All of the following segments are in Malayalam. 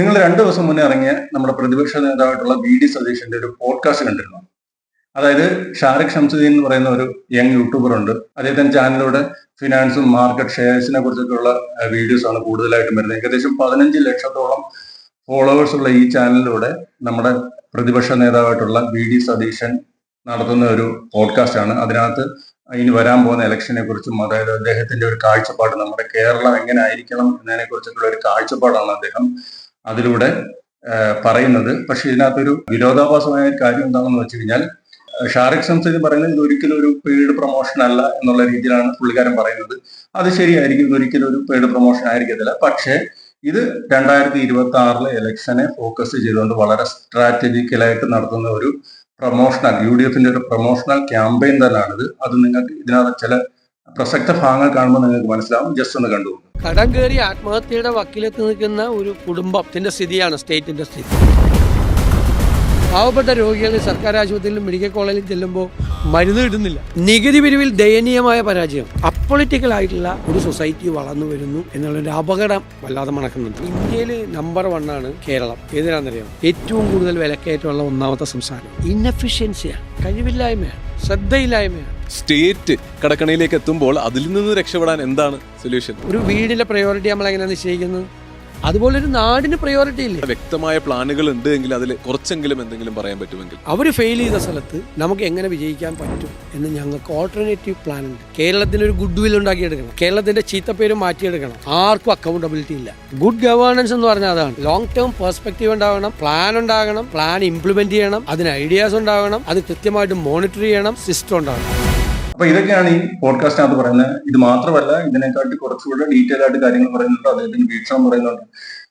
നിങ്ങൾ രണ്ടു ദിവസം മുന്നേ ഇറങ്ങിയ നമ്മുടെ പ്രതിപക്ഷ നേതാവായിട്ടുള്ള വി ഡി സതീഷിന്റെ ഒരു പോഡ്കാസ്റ്റ് കണ്ടിരുന്നു? അതായത് ഷാരിഖ് ഷംസുദ്ദീൻ എന്ന് പറയുന്ന ഒരു യങ് യൂട്യൂബർ ഉണ്ട്. അദ്ദേഹത്തിന്റെ ചാനലിലൂടെ ഫിനാൻസും മാർക്കറ്റ് ഷെയർസിനെ കുറിച്ചൊക്കെയുള്ള വീഡിയോസ് ആണ് കൂടുതലായിട്ടും വരുന്നത്. ഏകദേശം പതിനഞ്ച് ലക്ഷത്തോളം ഫോളോവേഴ്സ് ഉള്ള ഈ ചാനലിലൂടെ നമ്മുടെ പ്രതിപക്ഷ നേതാവായിട്ടുള്ള വി ഡി സതീശൻ നടത്തുന്ന ഒരു പോഡ്കാസ്റ്റ് ആണ്. അതിനകത്ത് ഇനി വരാൻ പോകുന്ന ഇലക്ഷനെ കുറിച്ചും അതായത് അദ്ദേഹത്തിന്റെ ഒരു കാഴ്ചപ്പാട് നമ്മുടെ കേരളം എങ്ങനെ ആയിരിക്കണം എന്നതിനെ കുറിച്ചിട്ടുള്ള ഒരു കാഴ്ചപ്പാടാണ് അദ്ദേഹം അതിലൂടെ പറയുന്നത്. പക്ഷെ ഇതിനകത്തൊരു വിരോധാഭാസമായ കാര്യം എന്താണെന്ന് വെച്ച് കഴിഞ്ഞാൽ ഷാറിഖ് സംസദ് പറയുന്നത് ഇത് ഒരിക്കലും ഒരു പെയ്ഡ് പ്രൊമോഷൻ അല്ല എന്നുള്ള രീതിയിലാണ് പുള്ളിക്കാരൻ പറയുന്നത്. അത് ശരിയായിരിക്കും ഇത് ഒരിക്കലും ഒരു പെയ്ഡ് പ്രൊമോഷൻ ആയിരിക്കത്തില്ല. പക്ഷേ ഇത് രണ്ടായിരത്തി ഇരുപത്തി ആറിലെ ഇലക്ഷനെ ഫോക്കസ് ചെയ്തുകൊണ്ട് വളരെ സ്ട്രാറ്റജിക്കലായിട്ട് നടത്തുന്ന ഒരു പ്രൊമോഷണൽ യു ഡി എഫിന്റെ ഒരു പ്രൊമോഷണൽ ക്യാമ്പയിൻ തന്നെയാണിത്. അത് നിങ്ങൾക്ക് ഇതിനകത്ത് ചില പ്രസക്ത ഭാഗങ്ങൾ കാണുമ്പോൾ നിങ്ങൾക്ക് മനസ്സിലാവും. ജസ്റ്റ് ഒന്ന് കണ്ടു. കടം കയറി ആത്മഹത്യയുടെ വക്കീലെത്തി നിൽക്കുന്ന ഒരു കുടുംബത്തിന്റെ സ്ഥിതിയാണ് സ്റ്റേറ്റിന്റെ സ്ഥിതി. പാവപ്പെട്ട രോഗികൾ സർക്കാർ ആശുപത്രിയിലും മെഡിക്കൽ കോളേജിലും ചെല്ലുമ്പോൾ മരുന്ന് കിട്ടുന്നില്ല. നികുതി പിരിവിൽ ദയനീയമായ പരാജയം. അപ്പൊളിറ്റിക്കൽ ആയിട്ടുള്ള ഒരു സൊസൈറ്റി വളർന്നു വരുന്നു എന്നുള്ളൊരു അപകടം വല്ലാതെ മണക്കുന്നുണ്ട്. ഇന്ത്യയിൽ നമ്പർ വൺ ആണ് കേരളം. ഏതിനാണെന്നറിയാം ഏറ്റവും കൂടുതൽ വിലക്കയറ്റമുള്ള ഒന്നാമത്തെ സംസ്ഥാനം. ഇൻഎഫിഷ്യൻസിയാണ് കഴിവില്ലായ്മയാണ്. ശ്രദ്ധയില്ലായ്മയാണ്. സ്റ്റേറ്റ് കടക്കണയിലേക്ക് എത്തുമ്പോൾ അതിൽ നിന്ന് രക്ഷപ്പെടാൻ എന്താണ് സൊല്യൂഷൻ? ഒരു വീടിന്റെ പ്രയോറിറ്റി നമ്മൾ എങ്ങനെയാണ് നിശ്ചയിക്കുന്നത്? അതുപോലെ ഒരു നാടിന് പ്രയോറിറ്റി ഇല്ല? വ്യക്തമായ പ്ലാനുകൾ ഉണ്ട് എങ്കിൽ അതിൽ കുറച്ചെങ്കിലും എന്തെങ്കിലും പറയാൻ പറ്റുമെങ്കിൽ. അവർ ഫെയിൽ ചെയ്ത സ്ഥലത്ത് നമുക്ക് എങ്ങനെ വിജയിക്കാൻ പറ്റും എന്ന് ഞങ്ങൾക്ക് ഓൾട്ടർനേറ്റീവ് പ്ലാൻ ഉണ്ട്. കേരളത്തിന് ഒരു ഗുഡ് വിൽ ഉണ്ടാക്കിയെടുക്കണം. കേരളത്തിന്റെ ചീത്തപ്പേര് മാറ്റിയെടുക്കണം. ആർക്കും അക്കൗണ്ടബിലിറ്റി ഇല്ല. ഗുഡ് ഗവേണൻസ് എന്ന് പറഞ്ഞാൽ അതാണ്. ലോങ് ടേം പെർസ്പെക്റ്റീവ് ഉണ്ടാകണം പ്ലാൻ ഉണ്ടാകണം പ്ലാൻ ഇംപ്ലിമെന്റ് ചെയ്യണം അതിന് ഐഡിയാസ് ഉണ്ടാകണം അത് കൃത്യമായിട്ട് മോണിറ്റർ ചെയ്യണം സിസ്റ്റം ഉണ്ടാകണം അപ്പൊ ഇതൊക്കെയാണ് ഈ പോഡ്കാസ്റ്റിനകത്ത് പറയുന്നത്. ഇത് മാത്രമല്ല ഇതിനെക്കാട്ടി കുറച്ചുകൂടെ ഡീറ്റെയിൽ ആയിട്ട് കാര്യങ്ങൾ പറയുന്നുണ്ട്. അദ്ദേഹത്തിന് വീക്ഷണം പറയുന്നുണ്ട്.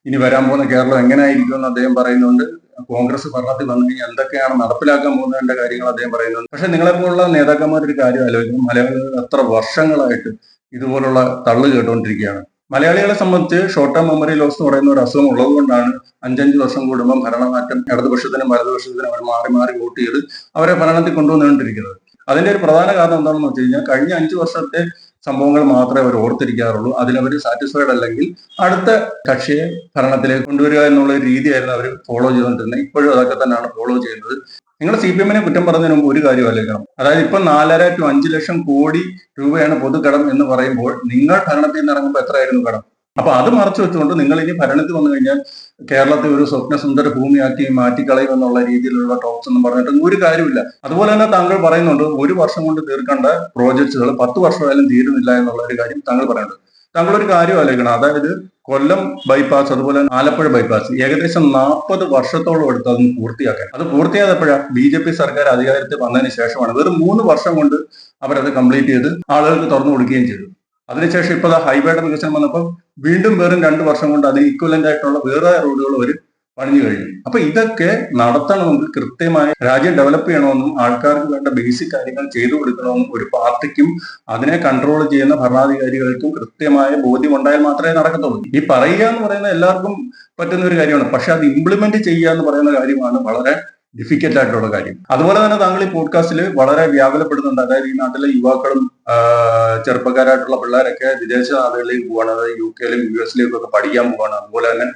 ഇനി വരാൻ പോകുന്ന കേരളം എങ്ങനെയായിരിക്കും എന്ന് അദ്ദേഹം പറയുന്നുണ്ട്. കോൺഗ്രസ് ഭരണത്തിൽ വന്നു കഴിഞ്ഞാൽ എന്തൊക്കെയാണ് നടപ്പിലാക്കാൻ പോകുന്നതിന്റെ കാര്യങ്ങൾ അദ്ദേഹം പറയുന്നുണ്ട്. പക്ഷെ നിങ്ങളെപ്പോലുള്ള നേതാക്കന്മാർ ഒരു കാര്യം ആലോചിക്കണം. മലയാളികൾ എത്ര വർഷങ്ങളായിട്ട് ഇതുപോലുള്ള തള്ളു കേട്ടുകൊണ്ടിരിക്കുകയാണ്. മലയാളികളെ സംബന്ധിച്ച് ഷോർട്ട് ടേം മെമ്മറി ലോസ് എന്ന് പറയുന്ന ഒരു അസുഖം ഉള്ളതുകൊണ്ടാണ് അഞ്ചഞ്ച് വർഷം കൂടുമ്പോൾ ഭരണമാറ്റം ഇടതുപക്ഷത്തിനും വലതുപക്ഷത്തിനും അവർ മാറി മാറി വോട്ട് ചെയ്ത് അവരെ ഭരണത്തിൽ കൊണ്ടുവന്നുകൊണ്ടിരിക്കുന്നത്. അതിന്റെ ഒരു പ്രധാന കാരണം എന്താണെന്ന് വെച്ച് കഴിഞ്ഞാൽ കഴിഞ്ഞ അഞ്ചു വർഷത്തെ സംഭവങ്ങൾ മാത്രമേ അവർ ഓർത്തിരിക്കാറുള്ളൂ. അതിലവർ സാറ്റിസ്ഫൈഡ് അല്ലെങ്കിൽ അടുത്ത കക്ഷിയെ ഭരണത്തിലേക്ക് കൊണ്ടുവരിക എന്നുള്ള രീതിയായിരുന്നു അവർ ഫോളോ ചെയ്തുകൊണ്ടിരുന്നത്. ഇപ്പോഴും അതൊക്കെ തന്നെയാണ് ഫോളോ ചെയ്യുന്നത്. നിങ്ങൾ സി പി എമ്മിനെ കുറ്റം പറഞ്ഞതിന് മുമ്പ് ഒരു കാര്യം ആലോചിക്കണം. അതായത് ഇപ്പൊ നാലര ടു അഞ്ച് ലക്ഷം കോടി രൂപയാണ് പൊതുകടം എന്ന് പറയുമ്പോൾ നിങ്ങൾ ഭരണത്തിൽ നിന്ന് ഇറങ്ങുമ്പോൾ എത്രയായിരുന്നു കടം? അപ്പൊ അത് മറച്ചു വെച്ചുകൊണ്ട് നിങ്ങൾ ഇനി ഭരണത്തിൽ വന്നു കഴിഞ്ഞാൽ കേരളത്തെ ഒരു സ്വപ്നസുന്ദര ഭൂമിയാക്കി മാറ്റിക്കളയും എന്നുള്ള രീതിയിലുള്ള ടോക്സ് ഒന്നും പറഞ്ഞിട്ട് ഒരു കാര്യമില്ല അതുപോലെ തന്നെ താങ്കൾ പറയുന്നുണ്ട് ഒരു വർഷം കൊണ്ട് തീർക്കേണ്ട പ്രോജക്ട്സുകൾ പത്ത് വർഷമായാലും തീരുന്നില്ല എന്നുള്ള ഒരു കാര്യം താങ്കൾ പറയുന്നുണ്ട്. താങ്കൾ ഒരു കാര്യം ആലോചിക്കണം. അതായത് കൊല്ലം ബൈപ്പാസ് അതുപോലെ ആലപ്പുഴ ബൈപ്പാസ് ഏകദേശം നാൽപ്പത് വർഷത്തോളം എടുത്ത് അതൊന്ന് പൂർത്തിയാക്കാൻ. അത് പൂർത്തിയായപ്പോഴാണ് ബി ജെ പി സർക്കാർ അധികാരത്തിൽ വന്നതിന് ശേഷമാണ്. വെറും മൂന്ന് വർഷം കൊണ്ട് അവരത് കംപ്ലീറ്റ് ചെയ്ത് ആളുകൾക്ക് തുറന്നു കൊടുക്കുകയും ചെയ്തു. അതിനുശേഷം ഇപ്പോൾ ഹൈവേയുടെ വികസനം വന്നപ്പോൾ വീണ്ടും വെറും രണ്ട് വർഷം കൊണ്ട് അതിന് ഈക്വലന്റ് ആയിട്ടുള്ള വേറെ റോഡുകൾ അവർ പണിഞ്ഞു കഴിഞ്ഞു. അപ്പൊ ഇതൊക്കെ നടത്തണമെങ്കിൽ കൃത്യമായി രാജ്യം ഡെവലപ്പ് ചെയ്യണമെന്നും ആൾക്കാർക്ക് വേണ്ട ബേസിക് കാര്യങ്ങൾ ചെയ്തു കൊടുക്കണമെന്നും ഒരു പാർട്ടിക്കും അതിനെ കൺട്രോൾ ചെയ്യുന്ന ഭരണാധികാരികൾക്കും കൃത്യമായ ബോധ്യം ഉണ്ടായാൽ മാത്രമേ നടക്കത്തുള്ളൂ. ഈ പറയുക എന്ന് പറയുന്ന എല്ലാവർക്കും പറ്റുന്ന ഒരു കാര്യമാണ്. പക്ഷെ അത് ഇംപ്ലിമെന്റ് ചെയ്യുക എന്ന് പറയുന്ന കാര്യമാണ് വളരെ ഡിഫിക്കൽട്ട് ആയിട്ടുള്ള കാര്യം. അതുപോലെ തന്നെ താങ്കൾ ഈ പോഡ്കാസ്റ്റിൽ വളരെ വ്യാപലപ്പെടുന്നുണ്ട് അതായത് ഈ നാട്ടിലെ യുവാക്കളും ചെറുപ്പക്കാരായിട്ടുള്ള പിള്ളേരൊക്കെ വിദേശ നാടുകളിലേക്ക് പോവാണ്. അതായത് യു കെയിലും യു എസിലേക്കും ഒക്കെ പഠിക്കാൻ പോവാണ്. അതുപോലെ തന്നെ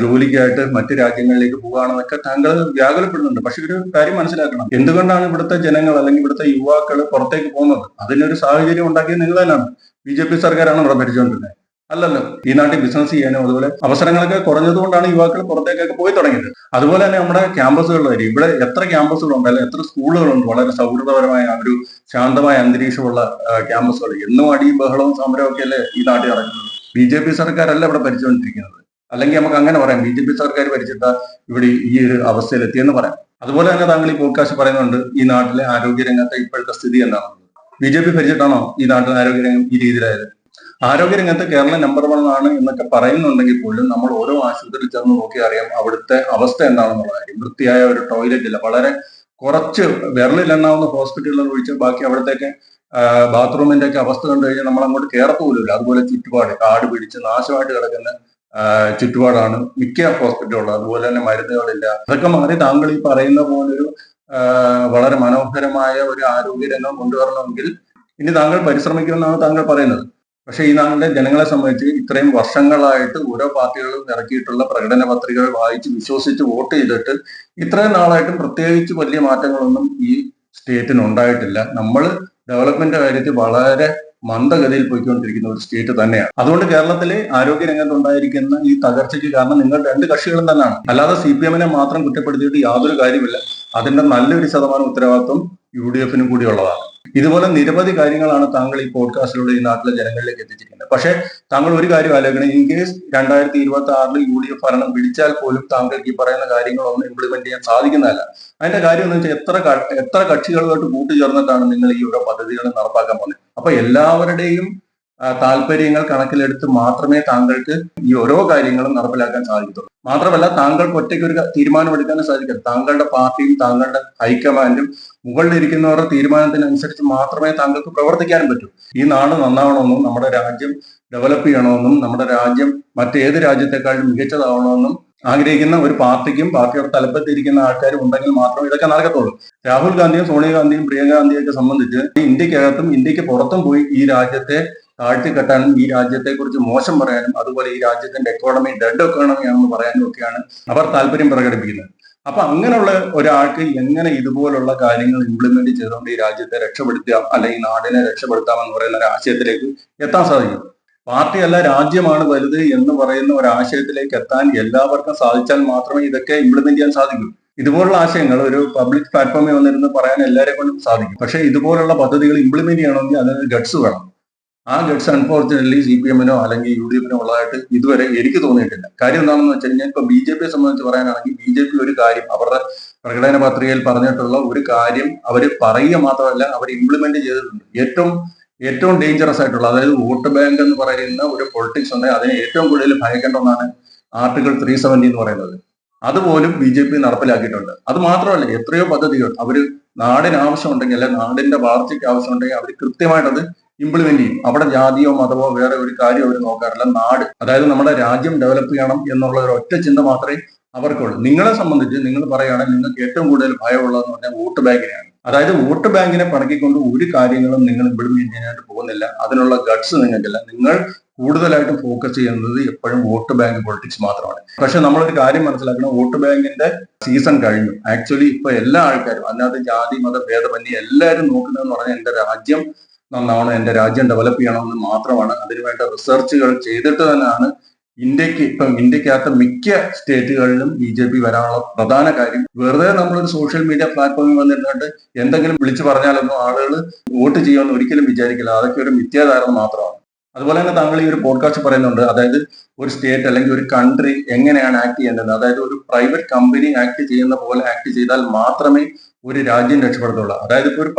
ജോലിക്കായിട്ട് മറ്റു രാജ്യങ്ങളിലേക്ക് പോവുകയാണെന്നൊക്കെ താങ്കൾ വ്യാകുലപ്പെടുന്നുണ്ട്. പക്ഷെ ഒരു കാര്യം മനസ്സിലാക്കണം. എന്തുകൊണ്ടാണ് ഇവിടുത്തെ ജനങ്ങൾ അല്ലെങ്കിൽ ഇവിടുത്തെ യുവാക്കൾ പുറത്തേക്ക് പോകുന്നത്? അതിനൊരു സാഹചര്യം ഉണ്ടാക്കിയത് നിങ്ങൾ തന്നെയാണ് ബി ജെ പി സർക്കാരാണ് ഇവിടെ ഭരിച്ചുകൊണ്ടിരുന്നത്. അല്ലല്ലോ. ഈ നാട്ടിൽ ബിസിനസ് ചെയ്യാനും അതുപോലെ അവസരങ്ങളൊക്കെ കുറഞ്ഞതുകൊണ്ടാണ് യുവാക്കൾ പുറത്തേക്കൊക്കെ പോയി തുടങ്ങിയത്. അതുപോലെ തന്നെ നമ്മുടെ ക്യാമ്പസുകളിലായിരിക്കും. ഇവിടെ എത്ര ക്യാമ്പസുകളുണ്ട് അല്ലെങ്കിൽ എത്ര സ്കൂളുകളുണ്ട് വളരെ സൗഹൃദപരമായ ഒരു ശാന്തമായ അന്തരീക്ഷമുള്ള ക്യാമ്പസുകൾ. എന്നും അടിയും ബഹളവും സമരവും ഒക്കെ അല്ലേ ഈ നാട്ടിൽ നടക്കുന്നത്? ബി ജെ പി സർക്കാരല്ല ഇവിടെ ഭരിച്ചുകൊണ്ടിരിക്കുന്നത്. അല്ലെങ്കിൽ നമുക്ക് അങ്ങനെ പറയാം. ബി ജെ പി സർക്കാർ ഭരിച്ചിട്ട് ഇവിടെ ഈ ഒരു അവസ്ഥയിലെത്തിയെന്ന് പറയാം. അതുപോലെ തന്നെ താങ്കൾ ഈ പോഡ്കാസ്റ്റ് പറയുന്നുണ്ട് ഈ നാട്ടിലെ ആരോഗ്യരംഗത്തെ ഇപ്പോഴത്തെ സ്ഥിതി എന്താണെന്ന്. ബി ജെ പി ഭരിച്ചിട്ടാണോ ഈ നാട്ടിലെ ആരോഗ്യരംഗം ഈ രീതിയിലായത്? ആരോഗ്യരംഗത്ത് കേരളം നമ്പർ വൺ ആണ് എന്നൊക്കെ പറയുന്നുണ്ടെങ്കിൽ പോലും നമ്മൾ ഓരോ ആശുപത്രി ചെന്ന് നോക്കി അറിയാം അവിടുത്തെ അവസ്ഥ എന്താണെന്നുള്ള കാര്യം. വൃത്തിയായ ഒരു ടോയ്ലറ്റ് ഇല്ല. വളരെ കുറച്ച് വിരലിലെണ്ണാവുന്ന ഹോസ്പിറ്റലുകൾ ഒഴിച്ച് ബാക്കി അവിടത്തേക്ക് ബാത്റൂമിന്റെ ഒക്കെ അവസ്ഥ കണ്ടു കഴിഞ്ഞാൽ നമ്മൾ അങ്ങോട്ട് കയറത്തുപോലുമില്ല അതുപോലെ ചുറ്റുപാട് കാട് പിടിച്ച് നാശമായിട്ട് കിടക്കുന്ന ചുറ്റുപാടാണ് മിക്ക ഹോസ്പിറ്റലുകളും അതുപോലെ തന്നെ മരുന്നുകളില്ല. അതൊക്കെ മാറി താങ്കൾ ഈ പറയുന്ന പോലൊരു വളരെ മനോഹരമായ ഒരു ആരോഗ്യ രംഗം കൊണ്ടുവരണമെങ്കിൽ ഇനി താങ്കൾ പരിശ്രമിക്കുമെന്നാണ് താങ്കൾ പറയുന്നത്. പക്ഷേ ഈ നാടിന്റെ ജനങ്ങളെ സംബന്ധിച്ച് ഇത്രയും വർഷങ്ങളായിട്ട് ഓരോ പാർട്ടികളും ഇറക്കിയിട്ടുള്ള പ്രകടന പത്രികകൾ വായിച്ച് വിശ്വസിച്ച് വോട്ട് ചെയ്തിട്ട് ഇത്രയും നാളായിട്ടും പ്രത്യേകിച്ച് വലിയ മാറ്റങ്ങളൊന്നും ഈ സ്റ്റേറ്റിന് ഉണ്ടായിട്ടില്ല. നമ്മൾ ഡെവലപ്മെന്റ് കാര്യത്തിൽ വളരെ മന്ദഗതിയിൽ പോയിക്കൊണ്ടിരിക്കുന്ന ഒരു സ്റ്റേറ്റ് തന്നെയാണ്. അതുകൊണ്ട് കേരളത്തിലെ ആരോഗ്യ രംഗത്ത് ഉണ്ടായിരിക്കുന്ന ഈ തകർച്ചയ്ക്ക് കാരണം നിങ്ങൾ രണ്ട് കക്ഷികളും തന്നെയാണ്. അല്ലാതെ സി പി എമ്മിനെ മാത്രം കുറ്റപ്പെടുത്തിയിട്ട് യാതൊരു കാര്യമില്ല അതിന്റെ നല്ലൊരു ശതമാനം ഉത്തരവാദിത്വം യു ഡി എഫിനും കൂടി ഉള്ളതാണ്. ഇതുപോലെ നിരവധി കാര്യങ്ങളാണ് താങ്കൾ ഈ പോഡ്കാസ്റ്റിലൂടെ ഈ നാട്ടിലെ ജനങ്ങളിലേക്ക് എത്തിച്ചിരിക്കുന്നത്. പക്ഷേ താങ്കൾ ഒരു കാര്യം ആലോചിക്കണം. ഇൻ കേസ് രണ്ടായിരത്തി ഇരുപത്തി ആറിൽ യു ഡി എഫ് ഭരണം പിടിച്ചാൽ പോലും താങ്കൾക്ക് ഈ പറയുന്ന കാര്യങ്ങളൊന്നും ഇംപ്ലിമെന്റ് ചെയ്യാൻ സാധിക്കുന്നതല്ല. അതിന്റെ കാര്യം എന്ന് വെച്ചാൽ എത്ര എത്ര കക്ഷികളുമായിട്ട് കൂട്ടുചേർന്നിട്ടാണ് നിങ്ങൾ ഈ ഓരോ പദ്ധതികൾ നടപ്പാക്കാൻ പോകുന്നത്? അപ്പൊ എല്ലാവരുടെയും താല്പര്യങ്ങൾ കണക്കിലെടുത്ത് മാത്രമേ താങ്കൾക്ക് ഈ ഓരോ കാര്യങ്ങളും നടപ്പിലാക്കാൻ സാധിക്കത്തുള്ളൂ. മാത്രമല്ല താങ്കൾക്ക് ഒറ്റയ്ക്ക് ഒരു തീരുമാനമെടുക്കാനും സാധിക്കും താങ്കളുടെ പാർട്ടിയും താങ്കളുടെ ഹൈക്കമാൻഡും മുകളിലിരിക്കുന്നവരുടെ തീരുമാനത്തിനനുസരിച്ച് മാത്രമേ താങ്കൾക്ക് പ്രവർത്തിക്കാനും പറ്റൂ. ഈ നാട് നന്നാവണമെന്നും നമ്മുടെ രാജ്യം ഡെവലപ്പ് ചെയ്യണമെന്നും നമ്മുടെ രാജ്യം മറ്റേത് രാജ്യത്തെക്കാളും മികച്ചതാവണമെന്നും ആഗ്രഹിക്കുന്ന ഒരു പാർട്ടിക്കും പാർട്ടിയുടെ തലപ്പത്തിരിക്കുന്ന ആൾക്കാരും ഉണ്ടെങ്കിൽ മാത്രമേ ഇതൊക്കെ നടക്കത്തുള്ളൂ. രാഹുൽ ഗാന്ധിയും സോണിയാഗാന്ധിയും പ്രിയങ്ക ഗാന്ധിയും സംബന്ധിച്ച് ഇന്ത്യക്കകത്തും ഇന്ത്യയ്ക്ക് പുറത്തും പോയി ഈ രാജ്യത്തെ താഴ്ത്തിക്കെട്ടാനും ഈ രാജ്യത്തെ കുറിച്ച് മോശം പറയാനും അതുപോലെ ഈ രാജ്യത്തിന്റെ എക്കോണമി ഡെഡ് എക്കോണമി ആണെന്ന് പറയാനും ഒക്കെയാണ് അവർ താല്പര്യം പ്രകടിപ്പിക്കുന്നത്. അപ്പൊ അങ്ങനെയുള്ള ഒരാൾക്ക് എങ്ങനെ ഇതുപോലുള്ള കാര്യങ്ങൾ ഇംപ്ലിമെന്റ് ചെയ്തുകൊണ്ട് ഈ രാജ്യത്തെ രക്ഷപ്പെടുത്താം അല്ലെങ്കിൽ നാടിനെ രക്ഷപ്പെടുത്താം എന്ന് പറയുന്ന ഒരു ആശയത്തിലേക്ക് എത്താൻ സാധിക്കും? പാർട്ടിയല്ല രാജ്യമാണ് വലുത് എന്ന് പറയുന്ന ഒരു ആശയത്തിലേക്ക് എത്താൻ എല്ലാവർക്കും സാധിച്ചാൽ മാത്രമേ ഇതൊക്കെ ഇംപ്ലിമെന്റ് ചെയ്യാൻ സാധിക്കൂ. ഇതുപോലുള്ള ആശയങ്ങൾ ഒരു പബ്ലിക് പ്ലാറ്റ്ഫോമിൽ വന്നിരുന്ന് പറയാൻ എല്ലാവരെയും കൊണ്ടും സാധിക്കും. പക്ഷേ ഇതുപോലുള്ള പദ്ധതികൾ ഇംപ്ലിമെന്റ് ചെയ്യണമെങ്കിൽ അതിന് ഗഡ്സ് വേണം. ആ ഗഡ്സ് അൺഫോർച്ചുനേറ്റ്ലി സി പി എമ്മിനോ അല്ലെങ്കിൽ യു ഡി എഫിനോ ഉള്ളതായിട്ട് ഇതുവരെ എനിക്ക് തോന്നിയിട്ടില്ല. കാര്യം എന്താണെന്ന് വെച്ച് കഴിഞ്ഞാൽ ഇപ്പൊ ബി ജെ പിയെ സംബന്ധിച്ച് പറയാനാണെങ്കിൽ ബി ജെ പി ഒരു കാര്യം അവരുടെ പ്രകടന പത്രികയിൽ പറഞ്ഞിട്ടുള്ള ഒരു കാര്യം അവർ പറയുക മാത്രമല്ല അവർ ഇംപ്ലിമെന്റ് ചെയ്തിട്ടുണ്ട്. ഏറ്റവും ഏറ്റവും ഡേഞ്ചറസ് ആയിട്ടുള്ള അതായത് വോട്ട് ബാങ്ക് എന്ന് പറയുന്ന ഒരു പൊളിറ്റിക്സ് ഉണ്ട്. അതിനെ ഏറ്റവും കൂടുതൽ ഭയക്കേണ്ട ഒന്നാണ് ആർട്ടിക്കിൾ ത്രീ സെവന്റി എന്ന് പറയുന്നത്. അതുപോലും ബി ജെ പി നടപ്പിലാക്കിയിട്ടുണ്ട്. അത് മാത്രമല്ല എത്രയോ പദ്ധതികൾ അവർ നാടിന് ആവശ്യമുണ്ടെങ്കിൽ അല്ലെ നാടിന്റെ വളർച്ചയ്ക്ക് ആവശ്യമുണ്ടെങ്കിൽ അവർ കൃത്യമായിട്ടത് ഇംപ്ലിമെന്റ് ചെയ്യും. അവിടെ ജാതിയോ മതമോ വേറെ ഒരു കാര്യം അവർ നോക്കാറില്ല. നാട് അതായത് നമ്മുടെ രാജ്യം ഡെവലപ്പ് ചെയ്യണം എന്നുള്ള ഒരു ഒറ്റ ചിന്ത മാത്രമേ അവർക്കുള്ളൂ. നിങ്ങളെ സംബന്ധിച്ച് നിങ്ങൾ പറയുകയാണെങ്കിൽ നിങ്ങൾക്ക് ഏറ്റവും കൂടുതൽ ഭയമുള്ളതെന്ന് പറഞ്ഞാൽ വോട്ട് ബാങ്കിനെയാണ്. അതായത് വോട്ട് ബാങ്കിനെ പണക്കിക്കൊണ്ട് ഒരു കാര്യങ്ങളും നിങ്ങൾ ഇംപ്ലിമെന്റ് ചെയ്യാനായിട്ട് പോകുന്നില്ല. അതിനുള്ള ഗട്സ് നിങ്ങൾക്കില്ല. നിങ്ങൾ കൂടുതലായിട്ടും ഫോക്കസ് ചെയ്യുന്നത് എപ്പോഴും വോട്ട് ബാങ്ക് പൊളിറ്റിക്സ് മാത്രമാണ്. പക്ഷെ നമ്മളൊരു കാര്യം മനസ്സിലാക്കണം. വോട്ട് ബാങ്കിന്റെ സീസൺ കഴിഞ്ഞു. ആക്ച്വലി ഇപ്പൊ എല്ലാ ആൾക്കാരും അതിനകത്ത് ജാതി മത ഭേദമന്യേ എല്ലാവരും നോക്കുന്നതെന്ന് പറഞ്ഞാൽ എന്റെ രാജ്യം നന്നാവണം എന്റെ രാജ്യം ഡെവലപ്പ് ചെയ്യണമെന്ന് മാത്രമാണ്. അതിനുവേണ്ട റിസർച്ചുകൾ ചെയ്തിട്ട് തന്നെയാണ് ഇന്ത്യയ്ക്ക് ഇപ്പം ഇന്ത്യക്കകത്ത് മിക്ക സ്റ്റേറ്റുകളിലും ബി ജെ പി വരാനുള്ള പ്രധാന കാര്യം. വെറുതെ നമ്മളൊരു സോഷ്യൽ മീഡിയ പ്ലാറ്റ്ഫോമിൽ വന്നിരുന്നിട്ട് എന്തെങ്കിലും വിളിച്ചു പറഞ്ഞാലൊന്നും ആളുകൾ വോട്ട് ചെയ്യുമെന്ന് ഒരിക്കലും വിചാരിക്കില്ല. അതൊക്കെ ഒരു മിഥ്യാധാരണ മാത്രമാണ്. അതുപോലെ തന്നെ താങ്കൾ ഈ ഒരു പോഡ്കാസ്റ്റ് പറയുന്നുണ്ട്. അതായത് ഒരു സ്റ്റേറ്റ് അല്ലെങ്കിൽ ഒരു കൺട്രി എങ്ങനെയാണ് ആക്ട് ചെയ്യേണ്ടത് അതായത് ഒരു പ്രൈവറ്റ് കമ്പനി ആക്ട് ചെയ്യുന്ന പോലെ ആക്ട് ചെയ്താൽ മാത്രമേ ഒരു രാജ്യം രക്ഷപ്പെടുത്തുള്ളൂ. അതായത് ഇപ്പോൾ ഒരു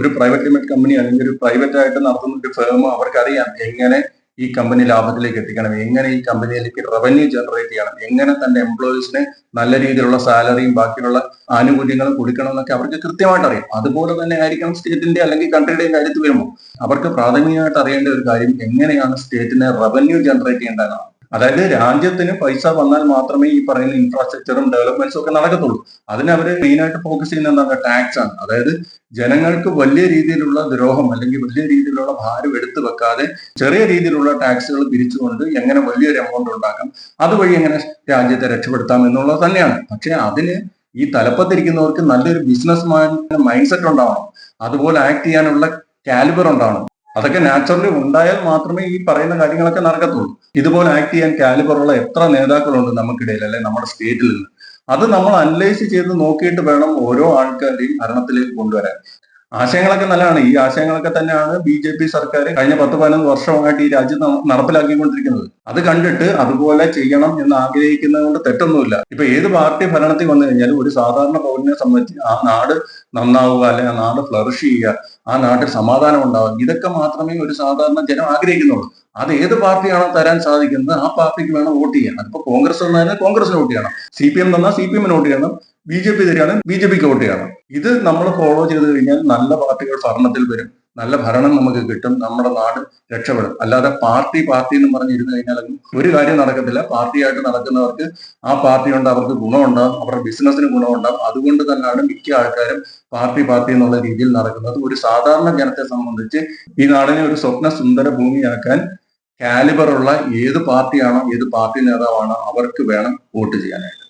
ഒരു പ്രൈവറ്റ് ലിമിറ്റഡ് കമ്പനി അല്ലെങ്കിൽ ഒരു പ്രൈവറ്റ് ആയിട്ട് നടത്തുന്ന ഒരു ഫേം അവർക്കറിയാം എങ്ങനെ ഈ കമ്പനി ലാഭത്തിലേക്ക് എത്തിക്കണം എങ്ങനെ ഈ കമ്പനിയിലേക്ക് റവന്യൂ ജനറേറ്റ് ചെയ്യണം എങ്ങനെ തന്റെ എംപ്ലോയീസിന് നല്ല രീതിയിലുള്ള സാലറിയും ബാക്കിയുള്ള ആനുകൂല്യങ്ങളും കൊടുക്കണം എന്നൊക്കെ അവർക്ക് കൃത്യമായിട്ട് അറിയാം. അതുപോലെ തന്നെ ആയിരിക്കണം സ്റ്റേറ്റിന്റെ അല്ലെങ്കിൽ കൺട്രിയുടെയും കാര്യത്തിൽ വരുമ്പോൾ. അവർക്ക് പ്രാഥമികമായിട്ട് അറിയേണ്ട ഒരു കാര്യം എങ്ങനെയാണ് സ്റ്റേറ്റിനെ റവന്യൂ ജനറേറ്റ് ചെയ്യേണ്ടതാണ് അതായത് രാജ്യത്തിന് പൈസ വന്നാൽ മാത്രമേ ഈ പറയുന്ന ഇൻഫ്രാസ്ട്രക്ചറും ഡെവലപ്മെന്റ്സും ഒക്കെ നടക്കത്തുള്ളൂ. അതിന് അവർ മെയിനായിട്ട് ഫോക്കസ് ചെയ്യുന്ന എന്താണ് ടാക്സ് ആണ്. അതായത് ജനങ്ങൾക്ക് വലിയ രീതിയിലുള്ള ദ്രോഹം അല്ലെങ്കിൽ വലിയ രീതിയിലുള്ള ഭാരം എടുത്തു വെക്കാതെ ചെറിയ രീതിയിലുള്ള ടാക്സുകൾ പിരിച്ചുകൊണ്ട് എങ്ങനെ വലിയൊരു എമൗണ്ട് ഉണ്ടാക്കാം? അതുവഴി എങ്ങനെ രാജ്യത്തെ രക്ഷപ്പെടുത്താം എന്നുള്ളത് തന്നെയാണ്. പക്ഷെ അതിന് ഈ തലപ്പത്തിരിക്കുന്നവർക്ക് നല്ലൊരു ബിസിനസ് മാൻ മൈൻഡ് സെറ്റ് ഉണ്ടാവണം. അതുപോലെ ആക്ട് ചെയ്യാനുള്ള കാലിബർ ഉണ്ടാവണം. അതൊക്കെ നാച്ചുറലി ഉണ്ടായാൽ മാത്രമേ ഈ പറയുന്ന കാര്യങ്ങളൊക്കെ നടക്കത്തുള്ളൂ. ഇതുപോലെ ആക്ട് ചെയ്യാൻ കാലിബറുള്ള എത്ര നേതാക്കളുണ്ട് നമുക്കിടയിൽ അല്ലെ നമ്മുടെ സ്റ്റേറ്റിൽ നിന്ന്. അത് നമ്മൾ അനലൈസ് ചെയ്ത് നോക്കിയിട്ട് വേണം ഓരോ ആൾക്കാരെയും ഭരണത്തിലേക്ക് കൊണ്ടുവരാൻ. ആശയങ്ങളൊക്കെ നല്ലതാണ്. ഈ ആശയങ്ങളൊക്കെ തന്നെയാണ് ബി ജെ പി സർക്കാർ കഴിഞ്ഞ പത്ത് പതിനൊന്ന് വർഷമായിട്ട് ഈ രാജ്യം നടപ്പിലാക്കിക്കൊണ്ടിരിക്കുന്നത്. അത് കണ്ടിട്ട് അതുപോലെ ചെയ്യണം എന്ന് ആഗ്രഹിക്കുന്നത് കൊണ്ട് തെറ്റൊന്നുമില്ല. ഇപ്പൊ ഏത് പാർട്ടി ഭരണത്തിൽ വന്നു കഴിഞ്ഞാലും ഒരു സാധാരണ പൗരനെ സംബന്ധിച്ച് ആ നാട് നന്നാവുക അല്ലെങ്കിൽ ആ നാട് ഫ്ലറിഷ് ചെയ്യുക ആ നാട്ടിൽ സമാധാനം ഉണ്ടാവുക ഇതൊക്കെ മാത്രമേ ഒരു സാധാരണ ജനം ആഗ്രഹിക്കുന്നുള്ളൂ. അത് ഏത് പാർട്ടിയാണോ തരാൻ സാധിക്കുന്നത് ആ പാർട്ടിക്ക് വേണം വോട്ട് ചെയ്യാൻ. അതിപ്പോ കോൺഗ്രസ് തന്നാൽ കോൺഗ്രസിന് വോട്ട് ചെയ്യണം. സി പി എം തന്നാൽ സി പി എമ്മിന് വോട്ട് ചെയ്യണം. ബി ജെ പി തരികയാണ് ബി ജെ പിക്ക് വോട്ട് ചെയ്യണം. ഇത് നമ്മൾ ഫോളോ ചെയ്ത് കഴിഞ്ഞാൽ നല്ല പാർട്ടികൾ ഭരണത്തിൽ വരും. നല്ല ഭരണം നമുക്ക് കിട്ടും. നമ്മുടെ നാട് രക്ഷപ്പെടും. അല്ലാതെ പാർട്ടി പാർട്ടി എന്ന് പറഞ്ഞിരുന്നു കഴിഞ്ഞാൽ ഒരു കാര്യം നടക്കത്തില്ല. പാർട്ടിയായിട്ട് നടക്കുന്നവർക്ക് ആ പാർട്ടി കൊണ്ട് അവർക്ക് ഗുണമുണ്ടാകും അവരുടെ ബിസിനസ്സിന് ഗുണമുണ്ടാകും അതുകൊണ്ട് തന്നെയാണ് മിക്ക ആൾക്കാരും പാർട്ടി പാർട്ടി എന്നുള്ള രീതിയിൽ നടക്കുന്നത്. ഒരു സാധാരണ ജനത്തെ സംബന്ധിച്ച് ഈ നാടിനെ ഒരു സ്വപ്ന സുന്ദര ഭൂമിയാക്കാൻ കാലിബറുള്ള ഏത് പാർട്ടിയാണോ ഏത് പാർട്ടി നേതാവാണോ അവർക്ക് വേണം വോട്ട് ചെയ്യാനായിട്ട്.